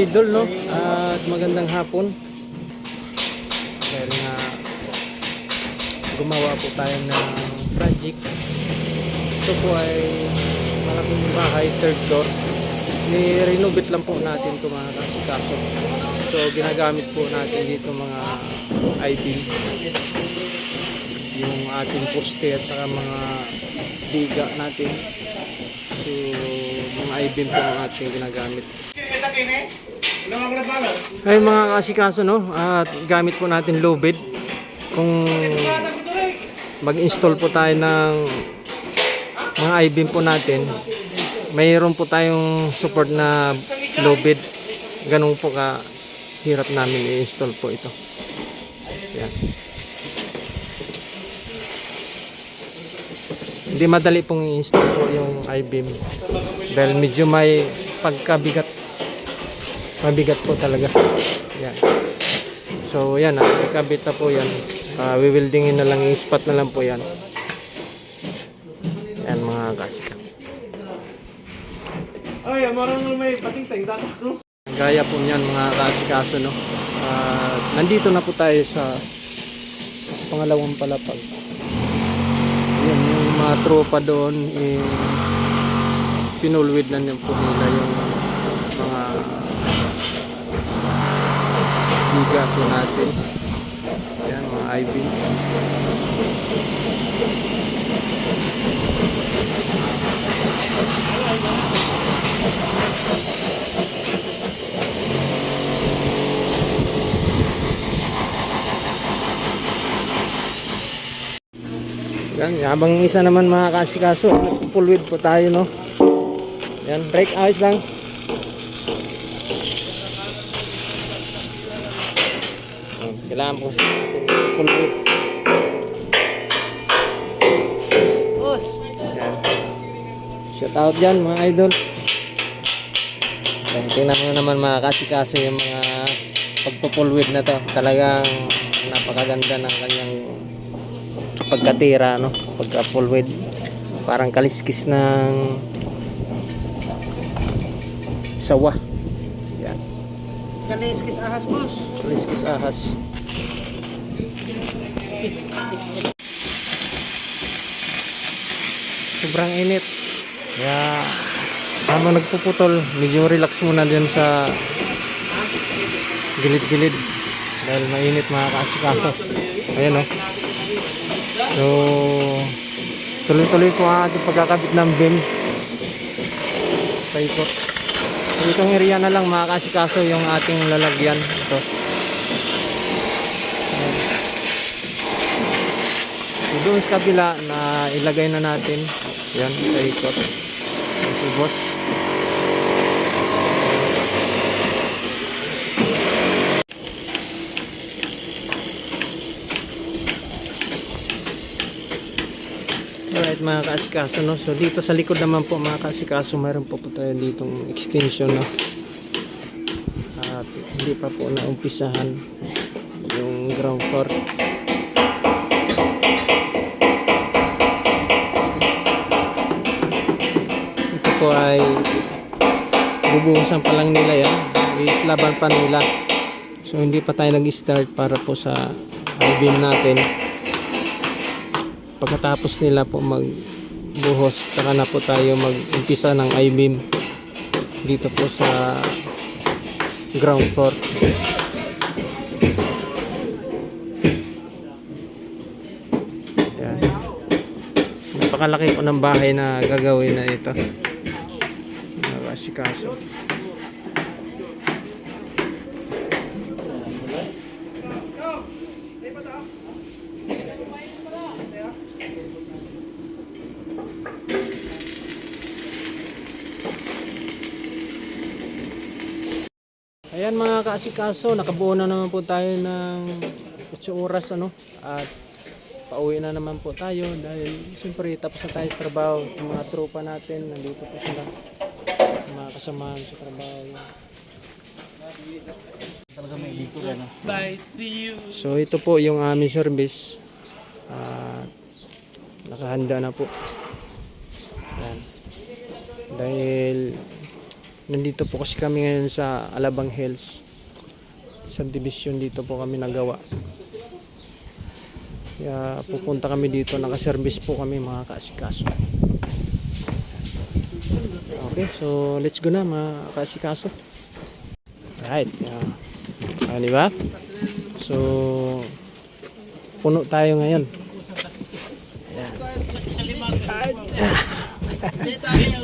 Idol no? At magandang hapon. Dahil nga gumawa po tayo ng project. Ito po ay malaking bahay third floor. Ni-renovate lang po natin ito mga kasikaso. So ginagamit po natin dito mga I-beam yung ating poste at saka mga biga natin. So mga I-beam po ang ating ginagamit ay mga kasikaso no? At gamit po natin low bed kung mag-install po tayo ng mga I-beam po natin mayroon po tayong support na low bed ganun po ka hirap namin i-install po ito. Yan hindi madali pong i-install po yung I-beam dahil medyo may pagkabigat mabigat po talaga. Yan. So yan ah, ikabit na po yan. Uh, wewieldingin na lang i-spot na lang po yan. Yan mga kasika Ay, marang may pating-ting tatak, no? gaya po niyan mga kasikaso no? Ah, nandito na po tayo sa pangalawang palapag. Yan yung mga tropa doon eh, pinulwid na niyo po nila yung mga biga po natin yan mga IV Yan, habang isa naman mga kasikaso, pulwid po tayo, no? Yan, break ayos lang. Yan, Kailangan po sa pulwid. Yan. Shout out dyan mga idol. Yan, tingnan mo naman mga kasikaso yung mga pagpupulwid na to. Talagang napakaganda ng kanyang pagkatira no pagka full width parang kaliskis ng sawa yan Kaliskis ahas, boss. kaliskis ahas sobrang init kaya habang nagpuputol medyo relax muna din sa gilid-gilid dahil mainit mga kasikaso ayan o So, tuloy-tuloy po ang ating pagkakabit ng beam sa ikot. So, itong area na lang makakasikaso yung ating lalagyan. Ito. So, doon sa kabila na ilagay na natin. Yan, sa ikot. Yung subot. Alright mga kaasikaso no. So dito sa likod naman po mga kaasikaso mayroon po po tayo ditong extension no. At hindi pa po naumpisahan yung ground floor. Ay bubuhusan pa lang nila yan. Islaban pa nila. So hindi pa tayo nag-start para po sa I-beam natin pagkatapos nila po magbuhos saka na po tayo mag-umpisa ng I-beam dito po sa ground floor napakalaki po ng bahay na gagawin na ito nakasikaso Ayan mga kaasikaso, nakabuo na naman po tayo ng 8 oras ano at pauwi na naman po tayo dahil siyempre tapos na tayo sa trabaho. Yung mga tropa natin, nandito po sila. Mga kasamahan sa trabaho. Talaga may dito ano. So ito po yung aming service. At nakahanda na po. Ayan. Dahil Nandito po kasi kami ngayon sa Alabang Hills. Sa division dito po kami nagawa. Kaya pupunta kami dito, naka-service po kami mga kaasikaso. Okay, so let's go na mga kaasikaso. Right, yeah. Ah, di ba? So, puno tayo ngayon. Hindi tayo